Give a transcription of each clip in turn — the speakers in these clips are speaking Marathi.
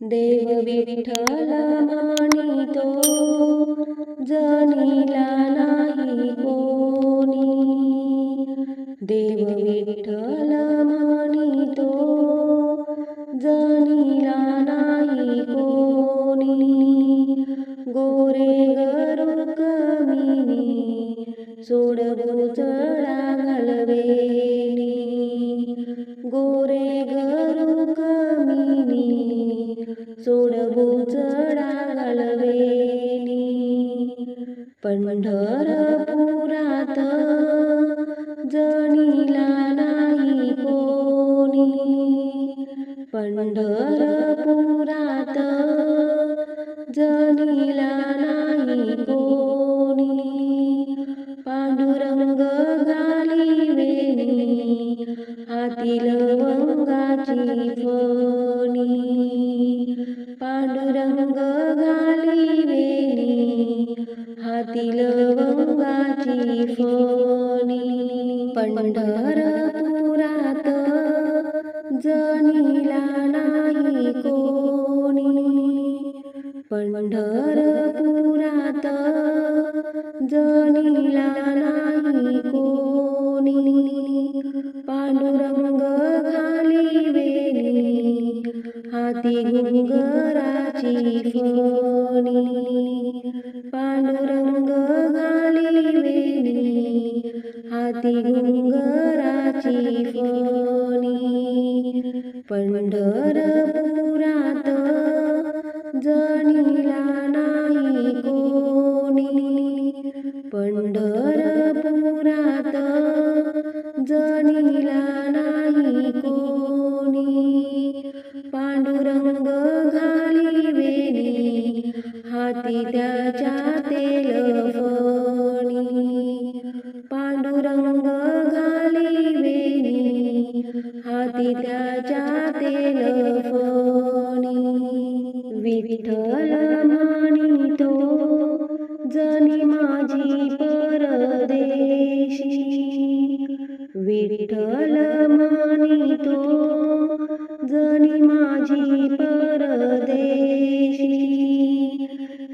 देव विठ्ठल मानितो जनिला नाही कोणी. देव विठ्ठल मानितो जनिला नाही कोणी. गोरे गरुक मिनी सोड बुजळा घालवेली पंढरपुरात जनिला नाही कोणी. पंढरपुरात जनिला लवंगाची फणी पंढरपुरात जनिला नाही कोणी. पंढरपुरात जनिला नाही कोणी. पांडुरंग खाली वेणी हाती गुंगराची फणी. घुंगराची पंढरपुरात जनिला नाही कोणी. पंढरपुरात जणीला नाही कोणी. पांडुरंग घाली वेली हाती त्याच्या तेल त्याच्या तेल फणी विठ्ठल मानितो जनी माझी परदेशी विठ्ठल मानितो जनी माझी परदेशी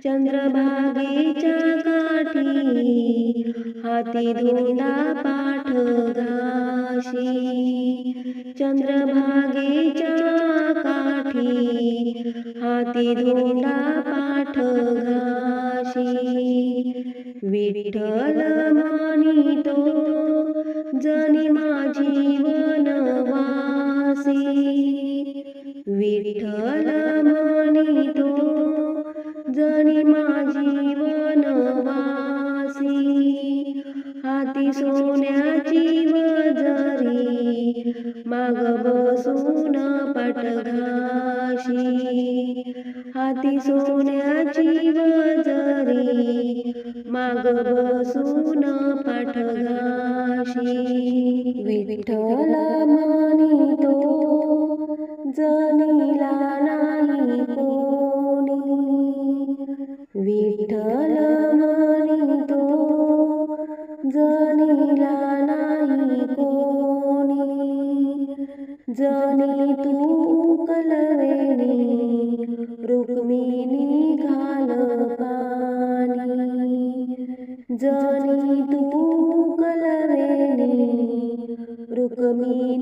चंद्रभागेच्या काठी हाती धुंदा पाठ घाशी चंद्रभागेच्या काठी हाती धोंडा पाठ घाशी. विठ्ठल मानितो जनी माझी वनवासी. विठ्ठल माग बसून पाठघाशी हाती सोन्याची वजरी माग बसून पाठघाशी विठ्ठल मानितो जनीला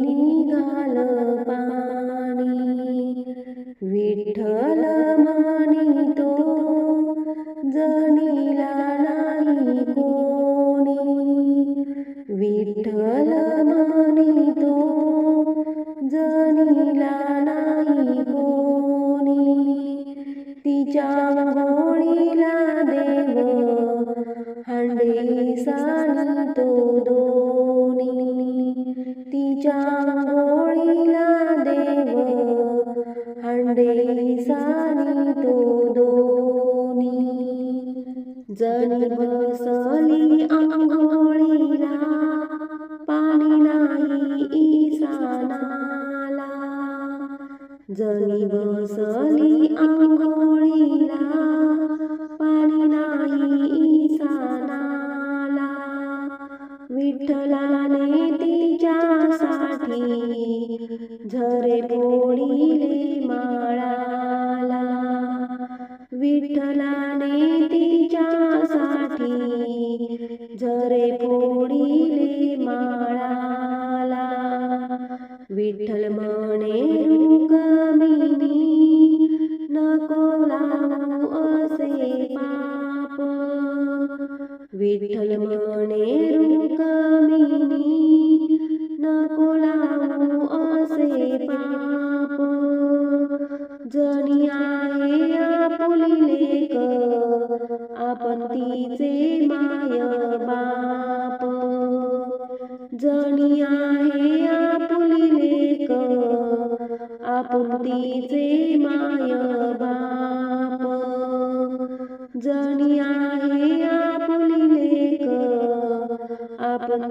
निघाल पाणी. विठ्ठल मानितो जणीला नाही कोणी. विठ्ठल मानितो जणीला नाही कोणी. तिच्या गोळीला देव हांडे सांगतो तो देसानी तो दोनी जनी बसली आंघोळीला पाणी नाही ईसानाला जनी बसली आंघोळीला पाणी नाही ईसानाला. विठ्ठलाने तिच्यासाठी झरे बोडीले माळाला विठ्ठलाने जणी आहे आपुली लेक आपण तिचे माय बाप. जणी आहे आपुली लेक आपण